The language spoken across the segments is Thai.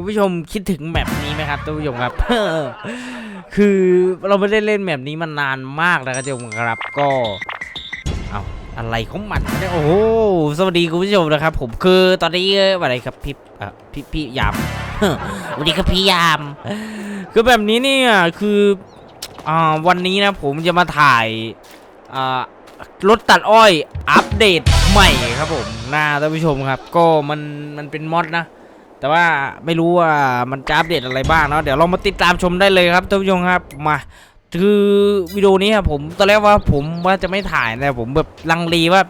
คุณผู้ชมคิดถึงแมปนี้ไหมครับท่านผู้ชมครับ คือเราไม่ได้เล่นแมปนี้มานานมากแล้วครับท่านผู้ชมครับก็เอาอะไรของมันเนี่ยโอ้โหสวัสดีคุณผู้ชมนะครับ ผมคือตอนนี้อะไรครับพี่อะพี่พี่ยามสวัสดีครับพี่ยามคือแบบนี้เนี่ยคืออ่าวันนี้นะผมจะมาถ่ายอ่ารถตัดอ้อยอัปเดตใหม่ครับผมนะท่านผู้ชมครับ ก็มันมันเป็นมอดนะ แต่ว่าไม่รู้ว่ามันจะอัปเดตอะไรบ้างเนาะเดี๋ยวเรามาติดตามชมได้เลยครับท่านผู้ชมครับมาคือวิดีโอนี้ครับผมตอนแรกว่าผมว่าจะไม่ถ่ายแต่ผมแบบลังเลว่า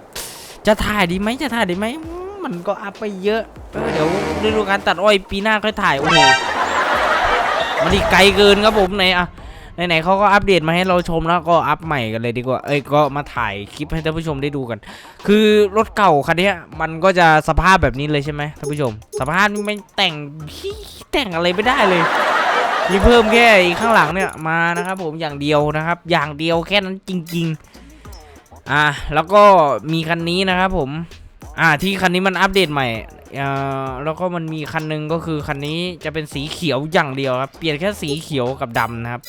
จะถ่ายดีไหมจะถ่ายดีไหมมันก็อัพไปเยอะเออเดี๋ยวฤดูการตัดอ้อยปีหน้าค่อยถ่ายโอ้โหมันอีกไกลเกินครับผมไหนอะ ไหนๆเขาก็อัปเดตมาให้เราชมแล้วก็อัพใหม่กันเลยดีกว่า เอ้ยก็มาถ่ายคลิปให้ท่านผู้ชมได้ดูกัน คือรถเก่าคันนี้มันก็จะสภาพแบบนี้เลยใช่ไหมท่านผู้ชม สภาพไม่แต่งแต่งอะไรไม่ได้เลยมีเพิ่มแค่อีกข้างหลังเนี่ยมานะครับผมอย่างเดียวนะครับ อย่างเดียวแค่นั้นจริง ๆ อ่าแล้วก็มีคันนี้นะครับผม อ่าที่คันนี้มันอัปเดตใหม่อ่าแล้วก็มันมีคันหนึงก็คือคันนี้จะเป็นสีเขียวอย่างเดียวครับเปลี่ยนแค่สีเขียวกับดำนะครับ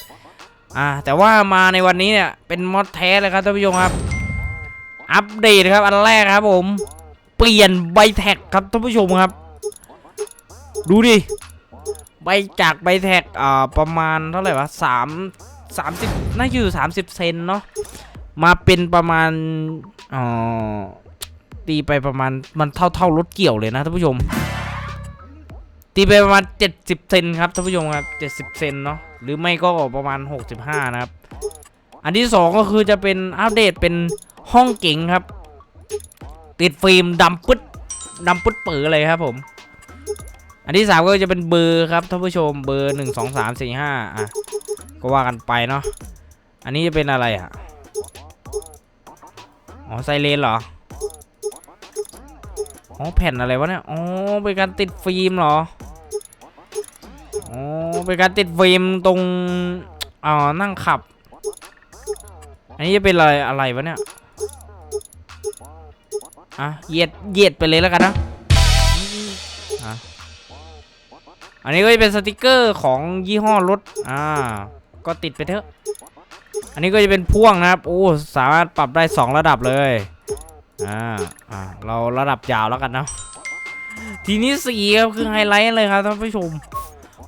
อ่าแต่ว่ามาในวันนี้เนี่ยเป็นมอดแท้เลยครับท่านผู้ชมครับ อัปเดตครับอันแรกครับผม เปลี่ยนใบแท็กครับท่านผู้ชมครับ ดูดิใบจากใบแท็กอ่าประมาณเท่าไหร่วะสามสามสิบน่าจะอยู่สามสิบเซนเนาะมาเป็นประมาณอ๋อตีไปประมาณมันเท่าเท่ารถเกี่ยวเลยนะท่านผู้ชม ตีไปประมาณ70เซนครับท่านผู้ชมครับ70เซนเนาะ หรือไม่ก็ประมาณ 65 นะครับ อันที่ 2 ก็คือจะเป็นอัปเดตเป็นห้องเก๋งครับ ติดฟิล์มดำปึ๊ดดำปึ๊ดเปือเลยครับผม อันที่ 3 ก็จะเป็นเบอร์ครับท่านผู้ชมเบอร์ 1 2 3 4 5อะก็ว่ากันไปเนาะอันนี้จะเป็นอะไรอะอ๋อไซเรนเหรออ๋อแผ่นอะไรวะเนี่ย อ๋อเป็นการติดฟิล์มเหรอ อ๋อเป็นการติดฟิล์มตรงอ่านั่งขับ อันนี้จะเป็นอะไรอะไรวะเนี่ยอะเหยียดเหยียดไปเลยแล้วกันนะอะอันนี้ก็จะเป็นสติกเกอร์ของยี่ห้อรถอ่าก็ติดไปเถอะ อันนี้ก็จะเป็นพ่วงนะครับ โอ้ สามารถปรับได้ 2 ระดับเลย อ่า อ่า เราระดับยาวแล้วกันเนาะ ทีนี้สีครับคือไฮไลท์เลยครับท่านผู้ชม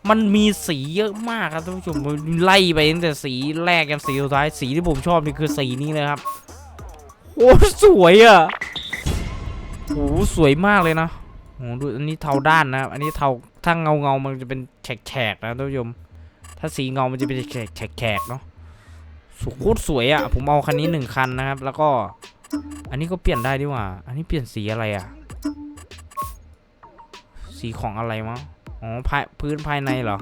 มันมีสีเยอะมากครับท่านผู้ชมไล่ไปตั้งแต่สีแรกกันสีสุดท้ายสีที่ผมชอบนี่คือสีนี้เลยครับโอ้สวยอะโอ้สวยมากเลยนะโอ้ดูอันนี้เทาด้านนะครับอันนี้เทาถ้าเงาเงามันจะเป็นแฉกๆนะท่านผู้ชมถ้าสีเงามันจะเป็นแฉกแฉกๆเนาะสุโคตรสวยอะผมเอาคันนี้หนึ่งคันนะครับ แล้วก็อันนี้ก็เปลี่ยนได้ดีกว่า อันนี้เปลี่ยนสีอะไรอะ สีของอะไรมั้ง อ๋อภายพื้นภายในเหรอ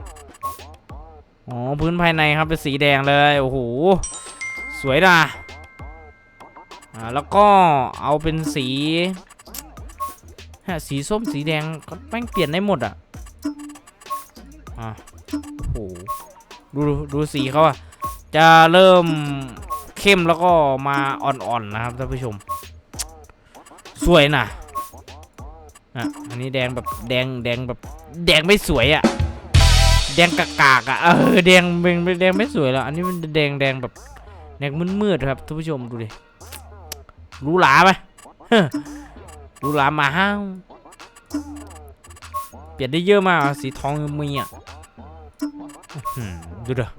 อ๋อ พื้นภายในครับเป็นสีแดงเลย โอ้โห สวยนะอ่าแล้วก็เอาเป็นสีฮะสีส้มสีแดงก็แม่งเปลี่ยนได้หมดอะ อะโอ้โห ดูดูสีเขาอะจะเริ่มเข้มแล้วก็มาอ่อนๆนะครับท่านผู้ชม สวยนะอะ อันนี้แดงแบบแดงแดงแบบ แดงไม่สวยอะแดงกากๆอะเออแดงเป็นแดงไม่สวยแล้ว อันนี้มันแดงแดงแบบแดงมืดๆครับท่านผู้ชมดูดิรู้หลาไหมรู้หลามาห้าวเปลี่ยนได้เยอะมากสีทองมีอะดูเด้อ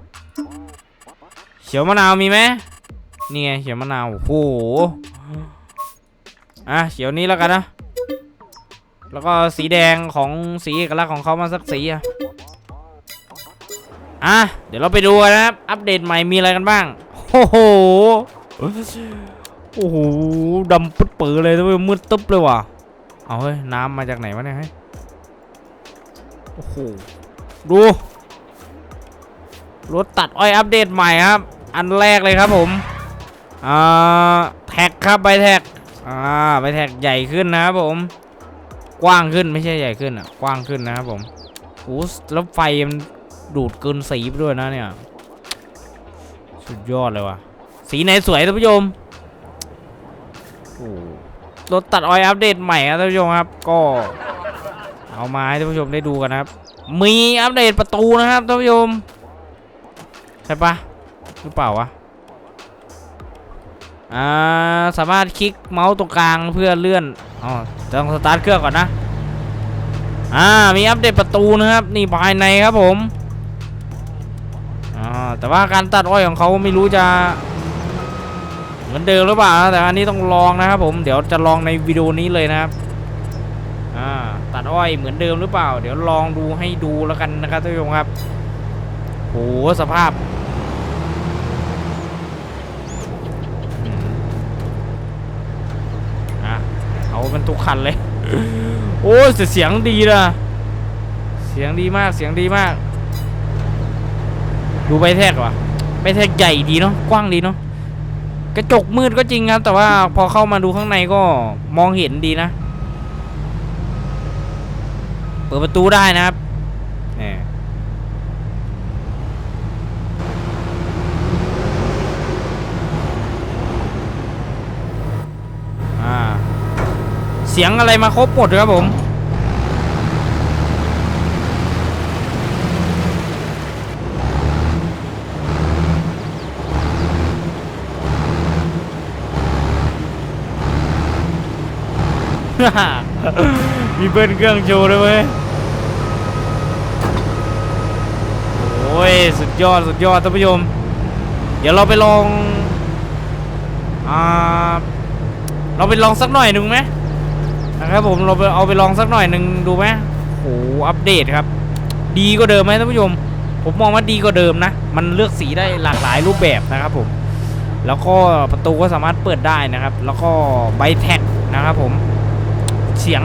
เขียวมะนาวมีไหมนี่ไงเขียวมะนาวโอ้โหอะเขียวนี้แล้วกันนะ แล้วก็สีแดงของสีเอกลักษณ์ของเขามาสักสีอะอะเดี๋ยวเราไปดูกันนะครับ อัปเดตใหม่มีอะไรกันบ้างโอ้โหโอ้โหดำปึ๊ดปือเลยด้วยมืดตึ๊บเลยว่ะเอาเฮ้ยน้ำมาจากไหนวะเนี่ยเฮ้ยโอ้โหดูรถตัดอ้อยอัปเดตใหม่ครับ อันแรกเลยครับผมอ่าแท็กครับใบแท็กอ่าใบแท็กใหญ่ขึ้นนะครับผม กว้างขึ้นไม่ใช่ใหญ่ขึ้นอะกว้างขึ้นนะครับผมโอ้แล้วไฟมันดูดเกินสีไปด้วยนะเนี่ย สุดยอดเลยว่ะ สีไหนสวยท่านผู้ชมโอ้รถตัดออยอัปเดตใหม่ครับท่านผู้ชมครับ ก็ เอามาให้ท่านผู้ชมได้ดูกันนะครับ มีอัปเดตประตูนะครับท่านผู้ชมใช่ปะหรือเปล่าวะอ่าสามารถคลิกเมาส์ตรงกลางเพื่อเลื่อนอ๋อ ต้องสตาร์ทเครื่องก่อนนะ อ่า มีอัปเดตประตูนะครับ นี่ภายในครับผม อ่า แต่ว่าการตัดอ้อยของเขาไม่รู้จะ เหมือนเดิมหรือเปล่า แต่อันนี้ต้องลองนะครับผม เดี๋ยวจะลองในวิดีโอนี้เลยนะครับ อ่า ตัดอ้อยเหมือนเดิมหรือเปล่า เดี๋ยวลองดูให้ดูแล้วกันนะครับท่านผู้ชมครับโหสภาพ เอาเป็นทุกคันเลย โอ้ยแต่เสียงดีนะเสียงดีมากเสียงดีมาก ดูใบแทกว่ะใบแทกใหญ่ดีเนาะกว้างดีเนาะกระจกมืดก็จริงครับ แต่ว่าพอเข้ามาดูข้างในก็มองเห็นดีนะ เปิดประตูได้นะครับนี่อ่า เสียงอะไรมาครบหมดเลยครับผมมีเบิ้ลเครื่องโชว์ด้วยเว้ยโอ้ย สุดยอด สุดยอดท่านผู้ชม เดี๋ยวเราไปลอง อ่า เราไปลองสักหน่อยหนึ่งไหม นะครับผมเราเอาไปลองสักหน่อยหนึ่งดูไหมโอ้โหอัปเดตครับ ดีกว่าเดิมไหมท่านผู้ชม ผมมองว่าดีกว่าเดิมนะ มันเลือกสีได้หลากหลายรูปแบบนะครับผม แล้วก็ประตูก็สามารถเปิดได้นะครับ แล้วก็ใบแท็กนะครับผม เสียง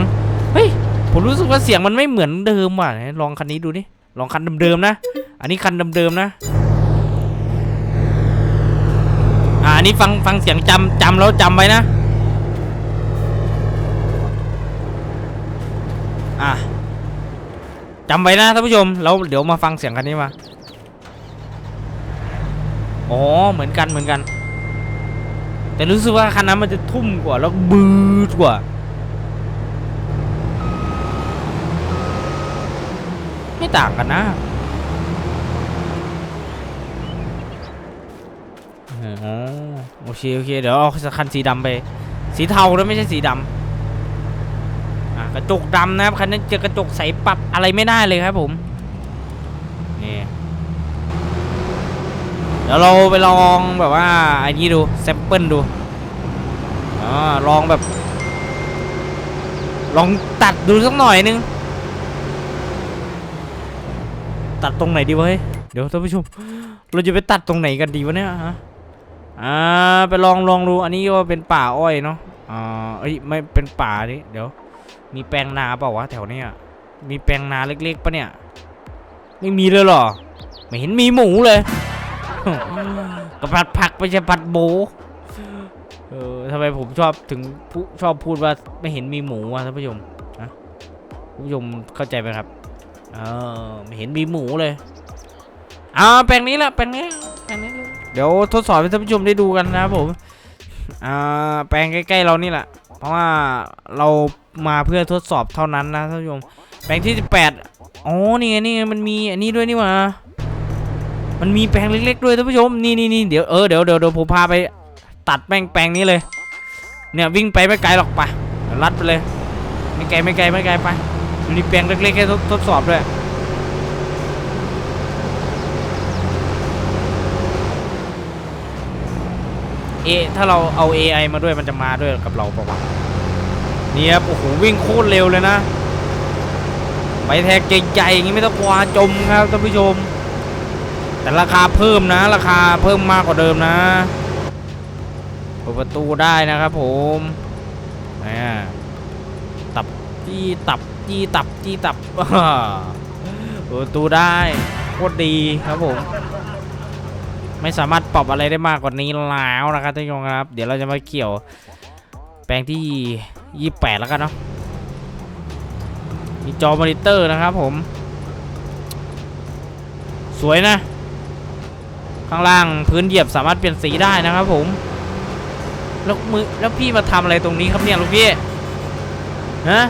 เฮ้ย ผมรู้สึกว่าเสียงมันไม่เหมือนเดิมว่ะ ลองคันนี้ดูดิ ลองคันเดิมๆนะ อันนี้คันเดิมๆนะอ่าอันนี้ฟังฟังเสียงจำจำแล้วจำไว้นะ อะจำไว้นะท่านผู้ชมแล้วเดี๋ยวมาฟังเสียงคันนี้มาอ๋อเหมือนกันเหมือนกัน แต่รู้สึกว่าคันนั้นมันจะทุ่มกว่าแล้วบืดกว่าไม่ต่างกันนะโอเคโอเคเดี๋ยวเอาคันสีดำไป สีเทาแล้วไม่ใช่สีดำ ระจกดำนะครับคันนั้นเจอกระจกใสปรับอะไรไม่ได้เลยครับผมนี่เดี๋ยวเราไปลองแบบว่าอ้นี้ดูแซมเปิลดูอ๋อลองแบบ ลองตัดดูสักหน่อยนึง ตัดตรงไหนดีวะเฮ้ยเดี๋ยวท่านผู้ชม เราจะไปตัดตรงไหนกันดีวะเนี่ยฮะอ่าไปลองลองดูอันนี้ก็เป็นป่าอ้อยเนาะอ่าเอ้ยไม่เป็นป่าดิเดี๋ยว มีแปลงนาเปล่าวะแถวเนี้ยมีแปลงนาเล็กๆปะเนี่ย ไม่มีเลยเหรอ ไม่เห็นมีหมูเลยกระผัดผักไปใช่ผัดหมูเออทำไมผมชอบถึงผู้ชอบพูดว่าไม่เห็นมีหมูอะท่านผู้ชมนะท่านผู้ชมเข้าใจไหมครับเออไม่เห็นมีหมูเลยอ่าแปลงนี้แหละแปลงนี้แปลงนี้เลยเดี๋ยวทดสอบให้ท่านผู้ชมได้ดูกันนะครับผมอ่าแปลงใกล้ๆเรานี่แหละ เพราะว่าเรา มาเพื่อทดสอบเท่านั้นนะท่านผู้ชมแปลงที่ 18อ๋อนี่ไงนี่ไงมันมีอันนี้ด้วยนี่หว่ามันมีแปลงเล็ก ๆ ด้วยท่านผู้ชมนี่นี่นี่เดี๋ยวเออเดี๋ยวเดี๋ยวเดี๋ยวผมพาไปตัดแม่งแปลงนี้เลย เนี่ยวิ่งไปไม่ไกลหรอกปเดี๋ยวลัดไปเลยไม่ไกลไม่ไกลไม่ไกลไปมันมีแปลงเล็กๆให้ทดทดสอบด้วยเอถ้าเราเอา AI มาด้วยมันจะมาด้วยกับเราปล่าวะ นี่ครับโอ้โหวิ่งโคตรเร็วเลยนะใบแท็กใหญ่ๆอย่างนี้ไม่ต้องกลัวจมครับท่านผู้ชม แต่ราคาเพิ่มนะ ราคาเพิ่มมากกว่าเดิมนะเปิดประตูได้นะครับผมนี่ตับจี้ตับจี้ตับจี้ตับเปิดประตูได้โคตรดีครับผมไม่สามารถปรับอะไรได้มากกว่านี้แล้วนะครับท่านผู้ชมครับ เดี๋ยวเราจะมาเกี่ยว แปลงที่ 28 แล้วกันเนาะมีจอมอนิเตอร์นะครับผม สวยนะ ข้างล่างพื้นเหยียบสามารถเปลี่ยนสีได้นะครับผม แล้วมือแล้วพี่มาทำอะไรตรงนี้ครับเนี่ยลูกพี่ฮะ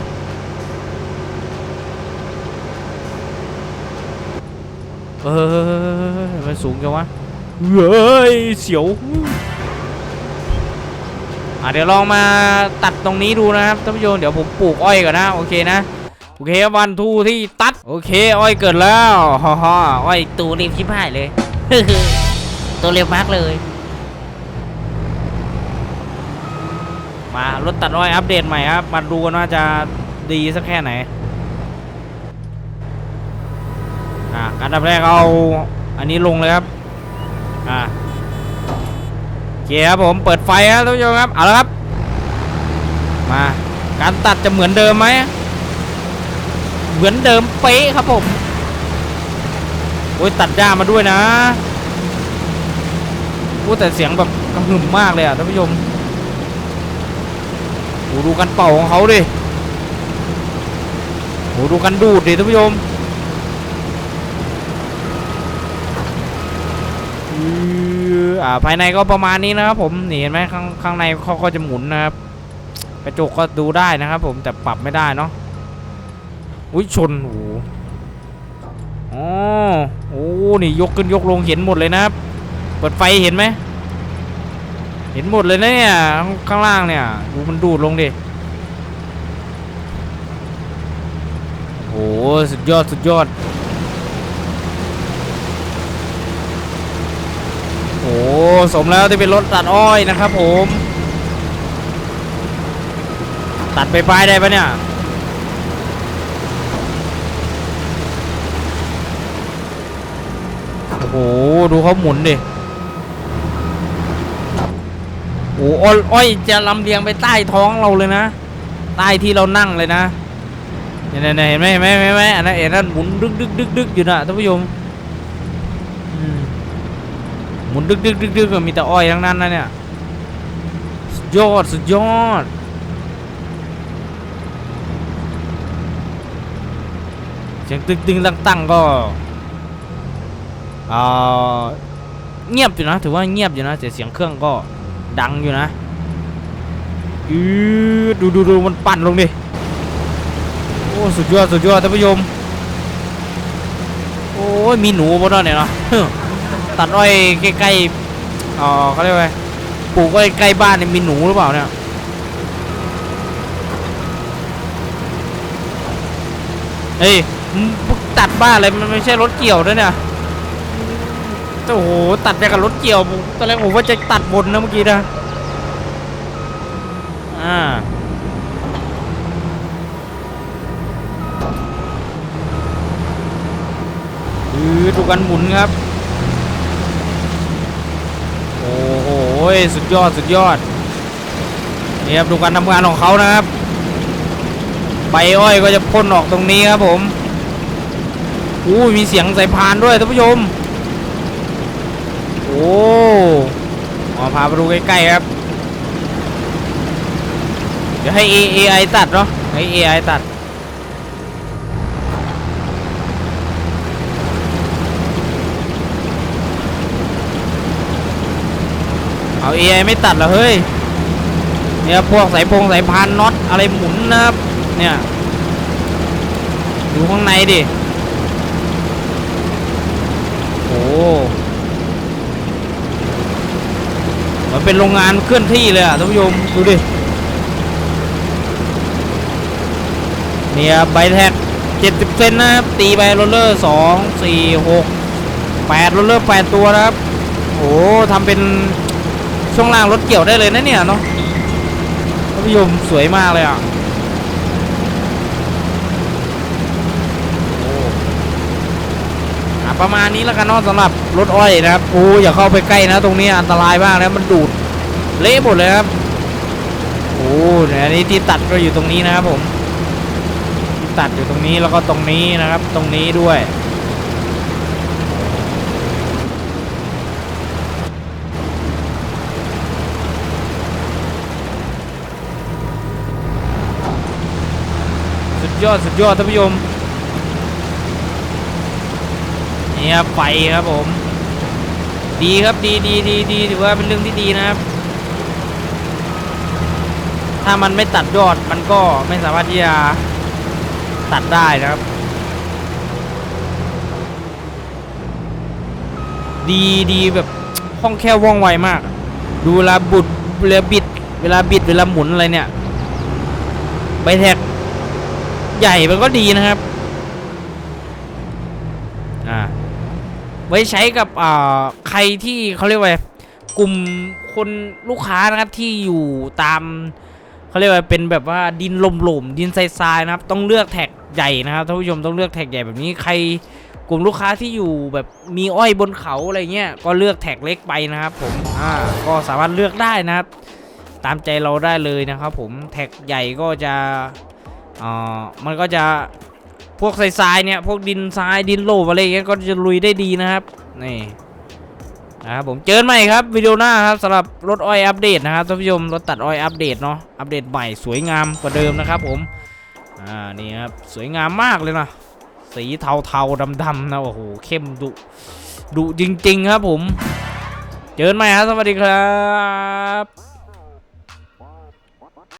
เออมันสูงจังวะเฮ้ยเสียว อะเดี๋ยวลองมาตัดตรงนี้ดูนะครับท่านผู้ชมเดี๋ยวผมปลูกอ้อยก่อนนะโอเคนะโอเควันทูที่ตัดโอเคอ้อยเกิดแล้วฮ่าฮ่าอ้อยตูรีบชิบหายเลยตัวเร็วมากเลย มารถตัดอ้อยอัปเดตใหม่ครับมาดูกันว่าจะดีสักแค่ไหนอะอันดับแรกเอาอันนี้ลงเลยครับอะ เคครับผมเปิดไฟครับท่านผู้ชมครับเอาละครับ มาการตัดจะเหมือนเดิมไหมเหมือนเดิมเป๊ะครับผมโอ้ยตัดหญ้ามาด้วยนะโอ้แต่เสียงแบบกระหึ่มมากเลยอะท่านผู้ชมโอ้ดูกันเป่าของเขาดิโอ้ดูกันดูดดิท่านผู้ชม อ่าภายในก็ประมาณนี้นะครับผมนี่เห็นไหมข้างข้างในเขาก็จะหมุนนะครับกระจกก็ดูได้นะครับ ผมแต่ปรับไม่ได้เนาะอุ้ยชนโอ้โหอ๋อโอ้นี่ยกขึ้นยกลงเห็นหมดเลยนะครับเปิดไฟเห็นไหมเห็นหมดเลยนะเนี่ยข้างล่างเนี่ยดูมันดูดลงดิโอ้โหสุดยอดสุดยอดโอ้โห สมแล้วที่เป็นรถตัดอ้อยนะครับผม ตัดไปปลายได้ปะเนี่ย โอ้โห ดูเขาหมุนดิ โอ้อ้อยอ้อยจะลำเลียงไปใต้ท้องเราเลยนะ ใต้ที่เรานั่งเลยนะเนี่ยเนี่ยเห็นไหมเห็นไหมเห็นไหมอันนั้นเอ็นนั่นหมุนดึกดึกดึกดึกอยู่นะท่านผู้ชม หมุนดึกดึกดึกดึกมีแต่อ้อยทั้งนั้นนะเนี่ยสุดยอดสุดยอดเสียงตึงตึงตั้งตั้งก็เออเงียบอยู่นะถือว่าเงียบอยู่นะแต่เสียงเครื่องก็ดังอยู่นะอือดูดูดูมันปั่นลงดิโอ้สุดยอดสุดยอดท่านผู้ชมโอ้ยมีหนูบนนั้นเนี่ยเนาะ ตัดอ้อยใกล้ๆอ๋อเขาเรียกว่าปลูกอ้อยใกล้บ้านเนี่ยมีหนูหรือเปล่าเนี่ยเฮ้ยตัดบ้าอะไรมันไม่ใช่รถเกี่ยวด้วยเนี่ยโอ้โหตัดไปกับรถเกี่ยวผมตอนแรกผมว่าจะตัดบนนะเมื่อกี้นะอ่าคือดูกันหมุนครับ โหสุดยอดสุดยอดนี่ครับดูการทำงานของเขานะครับใบอ้อยก็จะพ่นออกตรงนี้ครับผมอู้มีเสียงสายพานด้วยท่านผู้ชมโอ้มาพาไปดูใกล้ๆครับ เดี๋ยวให้ AI ตัดเนาะให้ AI ตัด เอา AI ไม่ตัดเหรอเฮ้ยเนี่ยพวกสายพงสายพานน็อตอะไรหมุนนะครับเนี่ยดูข้างในดิโอ้มันเป็นโรงงานเคลื่อนที่เลยอะท่านผู้ชมดูดิเนี่ยใบแท็ก70เซนนะครับตีไปโรลเลอร์2 4 6 8โรลเลอร์8ตัวนะครับโอ้ทำเป็น ช่วงล่างรถเกี่ยวได้เลยนะเนี่ยเนาะท่านผู้ชมสวยมากเลยอะโอ้อะประมาณนี้แล้วกันเนาะสำหรับรถอ้อยนะครับโอ้อย่าเข้าไปใกล้นะตรงนี้อันตรายมากนะมันดูดเละหมดเลยครับโอ้เนี่ยอันนี้ที่ตัดก็อยู่ตรงนี้นะครับผมตัดอยู่ตรงนี้แล้วก็ตรงนี้นะครับ ตรงนี้ด้วย ยอดสุดยอดท่านผู้ชมนี่ครับไฟครับผม ดีครับดีดีดีดีถือว่าเป็นเรื่องที่ดีนะครับ ถ้ามันไม่ตัดยอดมันก็ไม่สามารถที่จะตัดได้นะครับ ดีดีแบบคล่องแคล่วว่องไวมาก ดูเวลาบุดเวลาบิด เวลาบิดเวลาหมุนอะไรเนี่ยใบแท็ก ใหญ่มันก็ดีนะครับอ่าไว้ใช้กับอ่าใครที่เขาเรียกว่ากลุ่มคนลูกค้านะครับที่อยู่ตามเขาเรียกว่าเป็นแบบว่าดินลมหลมๆดินทรายๆนะครับ ต้องเลือกแท็กใหญ่นะครับท่านผู้ชมต้องเลือกแท็กใหญ่แบบนี้ใครกลุ่มลูกค้าที่อยู่แบบมีอ้อยบนเขาอะไรเงี้ยก็เลือกแท็กเล็กไปนะครับ ผมอ่าก็สามารถเลือกได้นะครับ ตามใจเราได้เลยนะครับ ผมแท็กใหญ่ก็จะ อ่ามันก็จะพวกทรายเนี่ยพวกดินทรายดินโลบอะไรเงี้ยก็จะลุยได้ดีนะครับนี่นะครับผมเจอกันใหม่ครับวิดีโอหน้าครับสำหรับรถอ้อยอัปเดตนะครับท่านผู้ชมรถตัดอ้อยอัปเดตเนาะอัปเดตใหม่สวยงามกว่าเดิมนะครับผมอ่านี่ครับสวยงามมากเลยนะสีเทาๆดำๆนะโอ้โหเข้มดุดุจริง ๆ ครับผม เจอกันใหม่ครับสวัสดีครับ